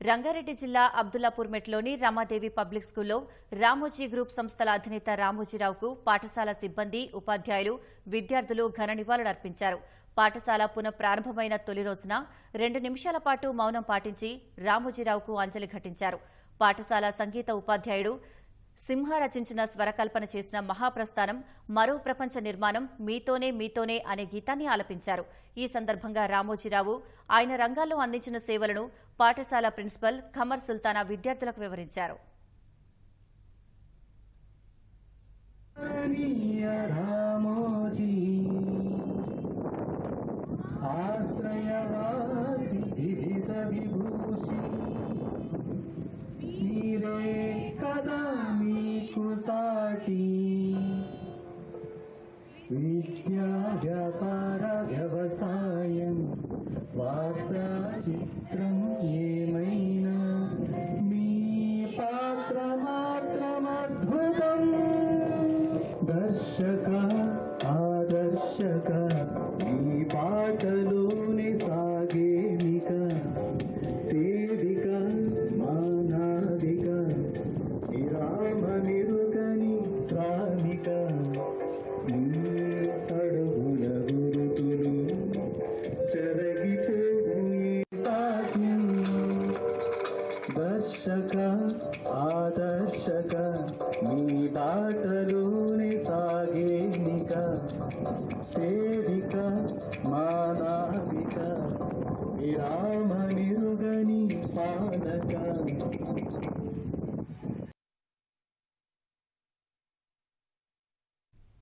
రంగారెడ్డి జిల్లా అబ్దుల్లాపూర్ మెట్లోని రమాదేవి పబ్లిక్ స్కూల్లో రామోజీ గ్రూప్ సంస్థల అధినేత రామోజీరావుకు పాఠశాల సిబ్బంది ఉపాధ్యాయులు విద్యార్థులు ఘన నివాళులర్పించారు పాఠశాల పునః ప్రారంభమైన తొలి రోజున రెండు నిమిషాల పాటు మౌనం పాటించి రామోజీరావుకు అంజలి ఘటించారు. పాఠశాల సంగీత ఉపాధ్యాయుడు సింహ రచించిన స్వరకల్పన చేసిన మహాప్రస్థానం మరో ప్రపంచ నిర్మాణం మీతోనే మీతోనే అనే గీతాన్ని ఆలపించారు. ఈ సందర్భంగా రామోజీరావు ఆయన రంగాల్లో అందించిన సేవలను పాఠశాల ప్రిన్సిపల్ ఖమర్ సుల్తానా విద్యార్థులకు వివరించారు. ఆశ్రయవాసి విభూషి. मिथ्या व्यापारव्यवसायं ये मैना मे पात्रमात्रमद्भुतम्। दर्शक आदर्शक। ఆదర్శక ఆదర్శక నీ బాటలోనే సాగేనిక సేవిక మానావిక విరామ నిరుగని పాలక.